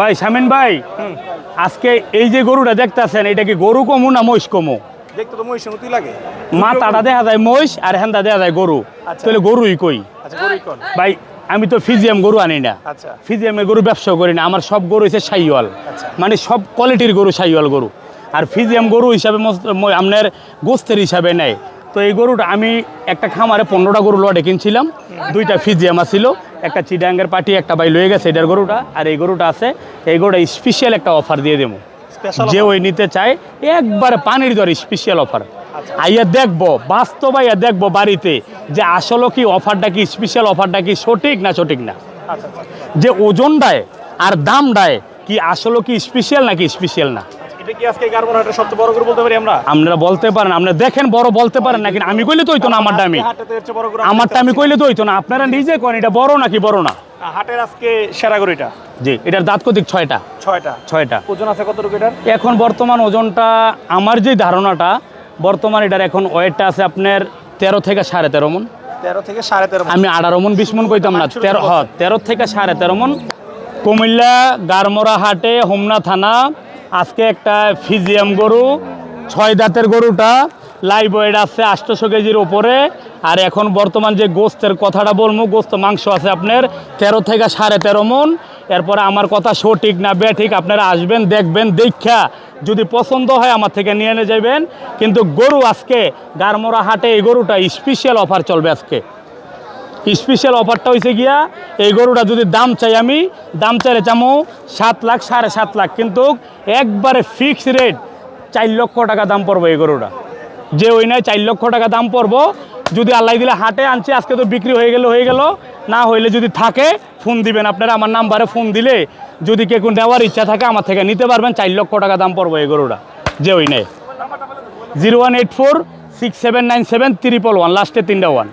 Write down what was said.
ভাই শামিন ভাই আজকে এই যে গরুটা দেখতাছেন এটা কি গরু কমু না মহিষ কমু? দেখতে তো মহিষের মতোই লাগে। মাথাটা দেখা যায় মহিষ আর হ্যান্দা দেখা যায় গরু। আচ্ছা। তাহলে গরুই কই? আচ্ছা ভাই আমি তো ফিজিয়াম গরু আনি না। আচ্ছা। ফিজিয়ামের গরু ব্যবসা করি না। আমার সব গরু হচ্ছে সাইওয়াল। মানে সব কোয়ালিটির গরু সাইওয়াল গরু। আর ফিজিয়াম গরু হিসাবে আপনার গোস্তের হিসাবে নেয়। তো এই গরুটা আমি একটা খামারে পনেরোটা গরু লটে কিনছিলাম। দুইটা ফিজিয়াম আছিল। একটা চিডাঙ্গের পাটি একটা ভাই লয়ে গেছে এটার গরুটা আর এই গরুটা আছে এই গরুটা স্পেশাল একটা অফার দিয়ে দেবো। যে ওই নিতে চায় একবারে পানির দর স্পেশাল অফার। আইয়া দেখব বাস্তব আইয়া দেখব বাড়িতে যে আসলে কি অফারটা কি স্পেশাল অফারটা কি সঠিক না সঠিক না। আচ্ছা আচ্ছা। যে ওজনটায় আর দামটায় কি আসলে কি স্পেশাল নাকি স্পেশাল না। এটা কি আজকে হাটের সবচেয়ে বড় গরু বলতে পারি আমরা? আপনারা বলতে পারেন আপনারা দেখেন বড় বলতে পারেন না? কিন্তু আমি কইলে তো হইতো না আমারটা আমি। আজকে হাটে তো এর চেয়ে বড় গরু আমারটা আমি কইলে তো হইতো না। আপনারা নিজে করেন এটা বড় নাকি বড় না? হাটের আজকে সেরা গরু এটা জি এটার দাঁত কতিক ছয়টা। ছয়টা। ছয়টা। ওজন আছে কতটুকু এটার? এখন বর্তমান ওজনটা আমার যে ধারণাটা বর্তমান এটার এখন ওয়েটটা আছে আপনার তেরো থেকে সাড়ে তেরো মন। তেরো থেকে সাড়ে তেরো আমি আঠারো মন বিশ মন কইতাম না। তেরো হ্যাঁ তেরো থেকে সাড়ে তেরো মন। কুমিল্লা গারমরা হাটে হোমনা থানা আজকে একটা ফিজিয়াম গরু, ছয় দাঁতের গরুটা লাইভ ওয়েট আছে আটশোশো কেজির ওপরে আর এখন বর্তমান যে গোস্তের কথাটা বলব, গোস্ত মাংস আছে আপনার তেরো থেকে সাড়ে তেরো মন। এরপরে আমার কথা সঠিক না ঠিক আপনারা আসবেন, দেখবেন, দেখা। যদি পছন্দ হয় আমার থেকে নিয়ে নিয়ে যাবেন। কিন্তু গরু আজকে গারমরা হাটে এই গরুটা স্পেশাল অফার চলবে আজকে। স্পেশাল অফারটা হয়েছে গিয়া, এই গরুটা যদি দাম চাই আমি, দাম চাইলে চামো সাত লাখ, সাড়ে সাত লাখ। কিন্তু একবারে ফিক্স রেট চার লক্ষ টাকা দাম পড়ব এই গরুটা। যে ওই নয় চার লক্ষ টাকা দাম পড়ব। যদি আল্লাহ দিলে হাটে আনছি, আজকে তো বিক্রি হয়ে গেল হয়ে গেল। না হইলে যদি থাকে, ফোন দিবেন। আপনারা আমার নাম্বারে ফোন দিলে যদি কে কোন নেওয়ার ইচ্ছা থাকে, আমার থেকে নিতে পারবেন। চার লক্ষ টাকা দাম পড়ব এই গরুটা, যে ওই নেই। Zero one eight four six seven nine seven triple one, লাস্টে তিনটা ওয়ান।